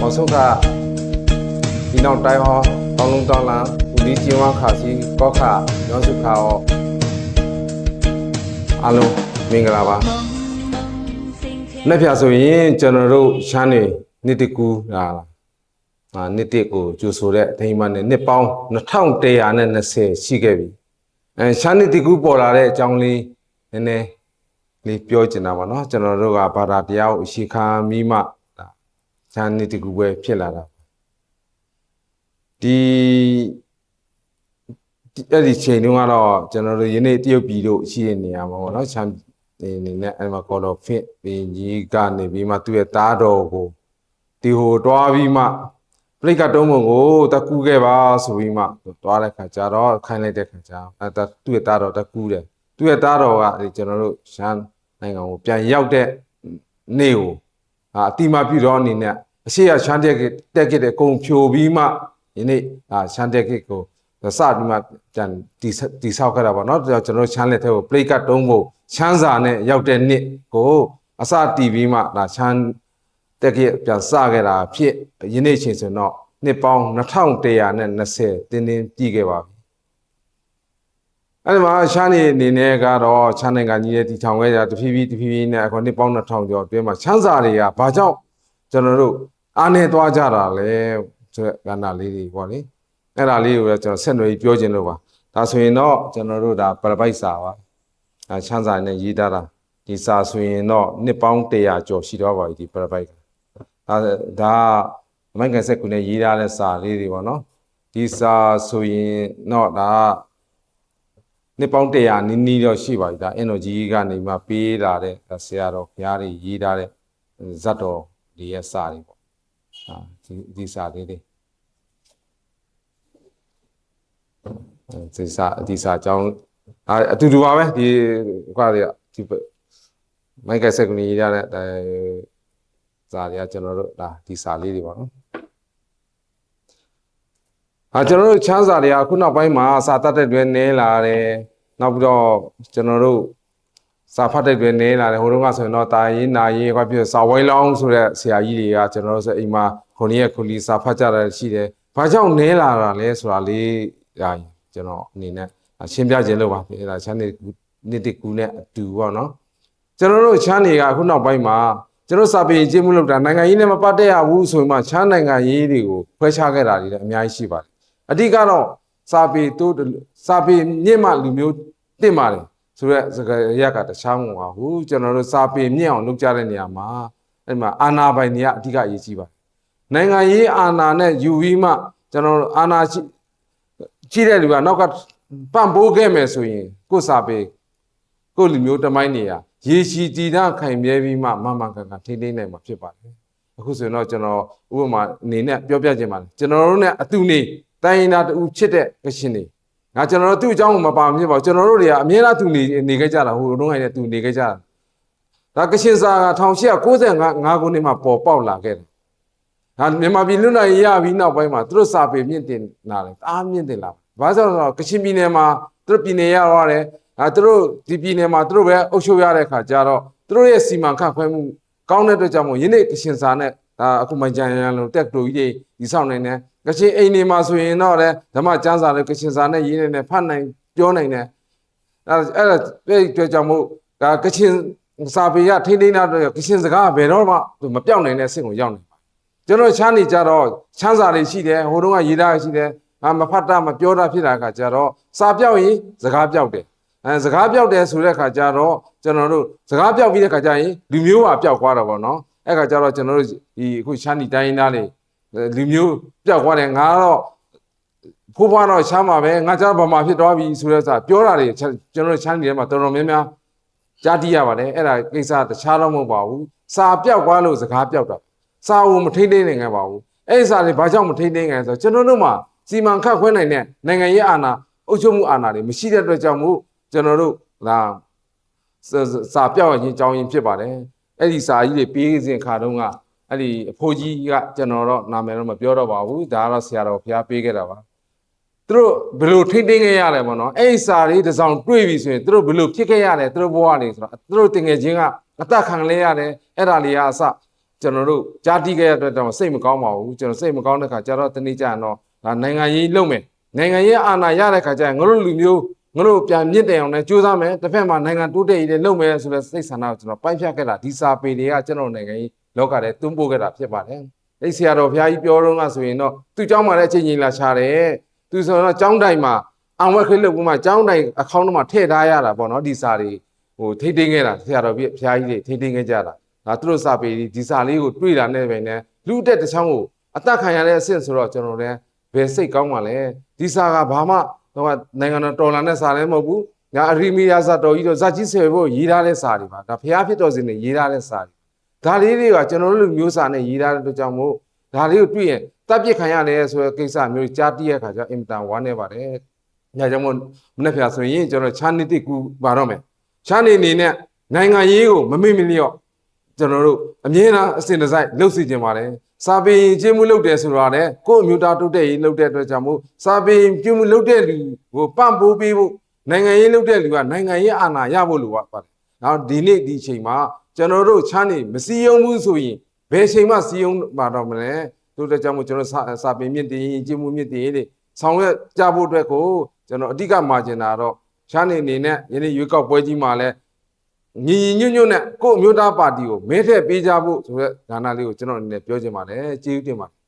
မောဆုကဒီနောက်တိုင်းဟောတောင်းလုံးတောင်းလာဦးဒီကျင်းဝါခါစီကောခရောစုခါဟောအားလုံးမင်္ဂလာပါနှစ်ဖြာဆိုရင်ကျွန်တော်တို့ရှမ်းနေနှစ်တကူလာအာနှစ်တကိုကျူဆိုတဲ့အထိမ်းအမှတ်နဲ့နှစ်ပေါင်း2120ရှိခဲ့ပြီအဲရှမ်းနှစ်တကူပေါ်လာတဲ့အကြောင်းလေးနည်းနည်းလေးပြောချင်တာပါเนาะကျွန်တော်တို့ကဘာသာတရားကိုအရှိခံမိမှ ဇာနေတကူပဲဖြစ်လာတာဒီအဲ့ဒီချိန်တုန်းကတော့ကျွန်တော်တို့ယနေ့တရုတ်ပြည်တို့ရှိတဲ့နေရာမှာပေါ့နော်ချမ်နေနဲ့အဲ့မှာ call of fit ပင်ကြီးကနေပြီးမှသူ့ရဲ့တားတော်ကိုဒီဟိုတွားပြီးမှပလိတ်ကတုံးပုံကိုတကူးခဲ့ပါဆိုပြီးမှတွားတဲ့ခါကျတော့ခိုင်းလိုက်တဲ့ခါကျအဲ့ဒါသူ့ရဲ့တားတော်တကူးတယ်သူ့ရဲ့တားတော်ကအဲ့ဒီကျွန်တော်တို့ရှမ်းနိုင်ငံကိုပြန်ရောက်တဲ့နေ့ကို အာအတိမပြုတော့အနေနဲ့အရှိရရှမ်းတက်တက်ခဲ့တဲ့ကုံဖြိုပြီးမှယနေ့အာရှမ်းတက်ခဲ့ကိုစပြီးမှပြန်တီတီဆောက်ခဲ့တာပေါ့နော်ကျွန်တော်တို့ရှမ်းလက်ထဲကို play card တုံးဖို့ရှမ်းစာနဲ့ရောက်တဲ့နှစ်ကိုအစတီးပြီးမှဒါရှမ်းတက်ခဲ့ပြန်စခဲ့တာဖြစ်ယနေ့ချိန်ဆိုတော့နှစ်ပေါင်း2120တင်းတင်းပြည့်ခဲ့ပါပြီ အဲ့ဒီမှာရှမ်းနေအနေနဲ့ကတော့ရှမ်းနိုင်ငံကြီးရဲ့တည်ထောင်ခဲ့ကြတဖြည်းဖြည်းတဖြည်းဖြည်းနဲ့အခုနှစ်ပေါင်း2000ကျော်အတွင်းမှာရှမ်းစာတွေကဘာကြောင့်ကျွန်တော်တို့အားနေသွားကြတာလဲဆိုတဲ့ကဏ္ဍလေးတွေပေါ့လေအဲ့ဒါလေးကိုလည်းကျွန်တော်ဆက်နွယ်ပြောခြင်းလို့ပါဒါဆိုရင်တော့ကျွန်တော်တို့ဒါပရပိုက်စာပါအဲချမ်းစာနဲ့ရေးထားတာဒီစာဆိုရင်တော့နှစ်ပေါင်း100ကျော်ရှိတော့ပါပြီဒီပရပိုက်ကဒါဒါအမိုင်းကန်ဆက်ကူနဲ့ရေးထားတဲ့စာလေးတွေပေါ့နော်ဒီစာဆိုရင်တော့ဒါ နှစ်ပေါင်း100နီးနီးတော့ရှိပါပြီဒါ energy ကနေမှပေးလာတဲ့ဆရာတော်ဘုရားတွေရေးထားတဲ့ဇတ်တော်တွေရဲ့စာတွေပေါ့ဟာဒီဒီစာလေးတွေဒီစာဒီစာအကြောင်းအာအတူတူပါပဲဒီကွာတွေကဒီမိုက်ကဆက်ကနေရေးရတဲ့အဲစာတွေကကျွန်တော်တို့ဒါဒီစာလေးတွေပါနော် အာကျွန်တော်တို့ချမ်းစာတွေကအခုနောက်ပိုင်းမှာစာတတ်တဲ့တွေနည်းလာတယ်နောက်ပြီးတော့ကျွန်တော်တို့စာဖတ်တဲ့တွေနည်းလာတယ်ဟိုတုန်းကဆိုရင်တော့တာရင်နာရင်ကွာပြစာဝိုင်းလောင်းဆိုတဲ့ဆရာကြီးတွေကကျွန်တော်တို့ဆိုအိမ်မှာခုနှစ်ရက်ခုလီစာဖတ်ကြတာရှိတယ်ဘာကြောင့်နည်းလာတာလဲဆိုတာလေးဒါကျွန်တော်အနေနဲ့ရှင်းပြခြင်းလို့ပါအဲဒါချမ်းနေနှစ်တကူနဲ့အတူပေါ့နော်ကျွန်တော်တို့ချမ်းနေကအခုနောက်ပိုင်းမှာကျွန်တော်စာပေကျင်းမှုလုပ်တာနိုင်ငံရေးနဲ့မပတ်သက်ရဘူးဆိုမှချမ်းနိုင်ငံရေးတွေကိုဖွဲခြားခဲ့တာတွေလည်းအများကြီးရှိပါတယ် အဓိကတော့စာပေတိုးစာပေမြင့်မှလူမျိုးတင့်ပါတယ်ဆိုတော့စကားရက်ကတခြားမဟုတ်ပါဘူးကျွန်တော်တို့စာပေမြင့်အောင်လုပ်ကြတဲ့နေရာမှာအဲ့မှာအာနာပိုင်တွေကအဓိကအရေးကြီးပါတယ်နိုင်ငံရေးအာဏာနဲ့ယူပြီးမှကျွန်တော်တို့အာဏာရှိရှိတဲ့လူကနောက်ကပံ့ပိုးခဲ့မယ်ဆိုရင်ကိုယ်စာပေကိုယ်လူမျိုးတမိုင်းနေရရေရှည်တည်တာခိုင်မြဲပြီးမှမမှန်ကန်ကန်ထိန်းသိမ်းနိုင်မှာဖြစ်ပါတယ်အခုဆိုရင်တော့ကျွန်တော်ဥပမာအနေနဲ့ပြောပြခြင်းပါတယ်ကျွန်တော်တို့ ਨੇ အတူနေ တိုင်းရင်သားတူချစ်တဲ့ကရှင်တွေငါကျွန်တော်တို့သူ့အကြောင်းကိုမပါမဖြစ်ပါဘူးကျွန်တော်တို့တွေကအမြဲတမ်းသူနေနေခဲ့ကြတာဟိုတုန်းကလည်းသူနေခဲ့ကြတာဒါကရှင်စာက1895 5ခုနှစ်မှာပေါ်ပေါက်လာခဲ့တယ်ဒါမြန်မာပြည်လွတ်လပ်ရေးရပြီးနောက်ပိုင်းမှာသူတို့စာပေမြင့်တင်လာတယ်အားမြင့်တင်လာဘာလို့ဆိုတော့ကချင်ပြည်နယ်မှာသူတို့ပြည်နယ်ရသွားတယ်အဲသူတို့ဒီပြည်နယ်မှာသူတို့ပဲအုပ်ချုပ်ရတဲ့ခါကျတော့သူတို့ရဲ့စီမံခန့်ခွဲမှုကောင်းတဲ့အတွက်ကြောင့်မို့ယနေ့ကရှင်စာနဲ့ဒါအခုမှကြံရန်လို့တက်တူကြီးတွေဒီဆောင်နေတယ် ကချင်အိမ်တွေမှာဆိုရင်တော့လေဓမ္မကျမ်းစာလေးကချင်စာနဲ့ရေးနေတယ်ဖတ်နိုင်ပြောနိုင်တယ်အဲအဲ့ဒါအဲ့ဒီအတွက်ကြောင့်မို့ဒါကချင်စာပေရထိန်းသိမ်းတာတော့ကချင်စကားဘယ်တော့မှမပြောင်းနိုင်တဲ့အဆင့်ကိုရောက်နေပါကျွန်တော်ချမ်းနေကြတော့ချမ်းစာတွေရှိတယ်ဟိုတုန်းကရေးတာရှိတယ်ငါမဖတ်တာမပြောတာဖြစ်တာကကြတော့စာပြောက်ရင်စကားပြောက်တယ်အဲစကားပြောက်တယ်ဆိုတဲ့ခါကျတော့ကျွန်တော်တို့စကားပြောက်ပြီးတဲ့ခါကျရင်လူမျိုးကပြောက်သွားတာပေါ့နော်အဲ့ခါကျတော့ကျွန်တော်တို့ဒီအခုချမ်းနီတိုင်းသားတွေ လူမျိုးပြောက်သွားတယ်ငါတော့ဖိုးဖွားတော့ချမ်းပါပဲငါကျတော့ဗမာဖြစ်သွားပြီဆိုတဲ့စာပြောတာတွေကျွန်တော်တို့ချမ်းနီထဲမှာတော်တော်များများကြားတိရပါတယ်အဲ့ဒါကိစ္စတခြားတော့မဟုတ်ပါဘူးစာပြောက်သွားလို့စကားပြောက်တာစာကိုမထိမ့်သိမ့်နိုင်ခဲ့ပါဘူးအဲ့ဒီစာတွေဘာကြောင့်မထိမ့်သိမ့်ခဲ့ဆိုတော့ကျွန်တော်တို့မှာစီမံခန့်ခွဲနိုင်တဲ့နိုင်ငံရေးအာဏာအုပ်ချုပ်မှုအာဏာတွေမရှိတဲ့အတွက်ကြောင့်မို့ကျွန်တော်တို့ဒါစာပြောက်ရင်ကြောင်းရင်ဖြစ်ပါတယ်အဲ့ဒီစာကြီးတွေပေးစဉ်ခါတုန်းက အဲ့ဒီအဖိုးကြီးကကျွန်တော်တော့နာမည်တော့မပြောတော့ပါဘူးဒါကတော့ဆရာတော်ဘုရားပေးခဲ့တာပါသူတို့ဘယ်လိုထိမ့်သိမ်းခဲ့ရလဲပေါ့နော်အဲ့ဒီစာလေးတစ်စောင်တွေ့ပြီဆိုရင်သူတို့ဘယ်လိုဖြစ်ခဲ့ရလဲသူတို့ဘဝနေဆိုတော့သူတို့တင်ငယ်ချင်းကအသက်ခံလဲရတယ်အဲ့ဒါလေးကအစကျွန်တော်တို့ကြားတိခဲ့ရတဲ့အတွက်တော့စိတ်မကောင်းပါဘူးကျွန်တော်စိတ်မကောင်းတဲ့ခါကျတော့တနေ့ကျရင်တော့ဒါနိုင်ငံရေးလုပ်မယ်နိုင်ငံရေးအာဏာရတဲ့ခါကျရင်ငါတို့လူမျိုးငါတို့ပြန်မြင့်တယ်အောင်လည်းကြိုးစားမယ်တစ်ဖက်မှာနိုင်ငံတိုးတက်ရေးလည်းလုပ်မယ်ဆိုတဲ့စိတ်ဆန္ဒကိုကျွန်တော်ပိုင်းဖြတ်ခဲ့တာဒီစာပေတွေကကျွန်တော်နိုင်ငံရေး လောကထဲတွန်းပို့ခဲ့တာဖြစ်ပါတယ်အဲ့ဆရာတော်ဘုရားကြီးပြောတော့ကဆိုရင်တော့သူ့เจ้าမှာလည်းအချိန်ချင်းလာချတယ်သူဆိုတော့เจ้าတိုင်မှာအောင်ဝက်ခလေးလုပ်ပြီးမှเจ้าတိုင်အကောင့်ထဲမှာထည့်ထားရတာပေါ့နော်ဒီစာတွေဟိုထိတ်သိမ်းခဲ့တာဆရာတော်ဘုရားကြီးတွေထိတ်သိမ်းခဲ့ကြတာ ဒါသူတို့စာပေဒီစာလေးကိုတွေ့တာနဲ့ပဲနဲ့လူတက်တစ်ချောင်းကိုအသက်ခံရတဲ့အဆင့်ဆိုတော့ကျွန်တော်လည်းဘယ်စိတ်ကောင်းပါလဲဒီစာကဘာမှတော့နိုင်ငံတော်တော်လာတဲ့စာလည်းမဟုတ်ဘူးညာအရီမီယာစာတော်ကြီးတော့ဇာကြီးဆယ်ဖို့ရေးထားတဲ့စာတွေပါဒါဖျားဖြစ်တော်စင်နဲ့ရေးထားတဲ့စာတွေ ဒါလေးတွေကကျွန်တော်တို့လူမျိုးစာနဲ့ရေးထားတဲ့အတွက်ကြောင့်မို့ဒါလေးကိုတွေ့ရင်တပ်ပစ်ခံရတယ်ဆိုတဲ့ကိစ္စမျိုးကြားတည့်ရခါကျအင်မတန်ဝမ်းနေပါတယ်ညာကြောင့်မို့မနေ့ဖျားဆိုရင်ကျွန်တော်ချာနေတိကူပါတော့မယ်ချာနေအနေနဲ့နိုင်ငံရေးကိုမမေ့မလျော့ကျွန်တော်တို့အမြဲတမ်းအစဉ်တစိုက်လှုပ်စီခြင်းပါတယ်စာပေရင်ကျင်းမှုလုပ်တယ်ဆိုတာလေကိုယ့်အမျိုးသားတုတ်တဲ့ရေးလုပ်တဲ့အတွက်ကြောင့်မို့စာပေရင်ကျင်းမှုလုပ်တဲ့လူကိုပံ့ပိုးပေးဖို့နိုင်ငံရေးလုပ်တဲ့လူကနိုင်ငံရေးအာဏာရဖို့လိုပါတယ်။နောက်ဒီနေ့ဒီအချိန်မှာ ကျွန်တော်တို့ချမ်းနေမစည်းရုံးဘူးဆိုရင်ဘယ်အချိန်မှစည်းရုံးမှာတော့မလဲတို့တဲ့ကြောင့်မို့ကျွန်တော်စာစာပေမြင့်တင်ရင်ကျင်းမှုမြင့်တင်ရေးတွေဆောင်ရွက်ကြဖို့အတွက်ကိုကျွန်တော်အဓိကမှာကျင်တာတော့ချမ်းနေအနေနဲ့ယနေ့ရွေးကောက်ပွဲကြီးမှာလည်းညီညီညွတ်ညွတ်နဲ့ကို့အမျိုးသားပါတီကိုမဲထည့်ပေးကြဖို့ဆိုတဲ့ဒါနလေးကိုကျွန်တော်အနေနဲ့ပြောချင်ပါတယ်ကျေးဇူးတင်ပါတယ်